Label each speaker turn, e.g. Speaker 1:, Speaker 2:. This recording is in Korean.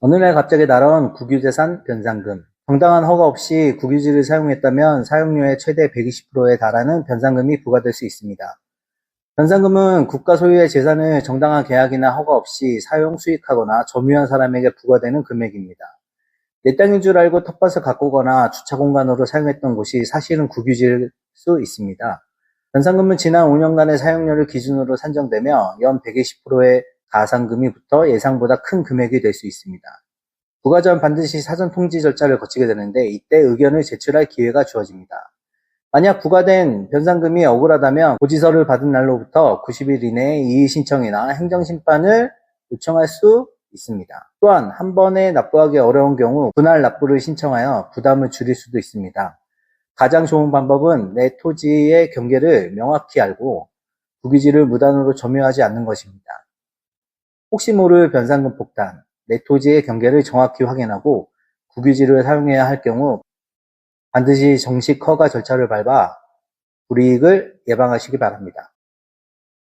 Speaker 1: 어느 날 갑자기 날아온 국유재산 변상금. 정당한 허가 없이 국유지를 사용했다면 사용료의 최대 120%에 달하는 변상금이 부과될 수 있습니다. 변상금은 국가 소유의 재산을 정당한 계약이나 허가 없이 사용, 수익하거나 점유한 사람에게 부과되는 금액입니다. 내 땅인 줄 알고 텃밭을 가꾸거나 주차 공간으로 사용했던 곳이 사실은 국유지일 수 있습니다. 변상금은 지난 5년간의 사용료를 기준으로 산정되며 연 120%의 가상금이 붙어 예상보다 큰 금액이 될 수 있습니다. 부과 전 반드시 사전 통지 절차를 거치게 되는데 이때 의견을 제출할 기회가 주어집니다. 만약 부과된 변상금이 억울하다면 고지서를 받은 날로부터 90일 이내에 이의 신청이나 행정심판을 요청할 수 있습니다. 또한 한 번에 납부하기 어려운 경우 분할 납부를 신청하여 부담을 줄일 수도 있습니다. 가장 좋은 방법은 내 토지의 경계를 명확히 알고 국유지를 무단으로 점유하지 않는 것입니다. 혹시 모를 변상금 폭탄, 내 토지의 경계를 정확히 확인하고 국유지를 사용해야 할 경우 반드시 정식 허가 절차를 밟아 불이익을 예방하시기 바랍니다.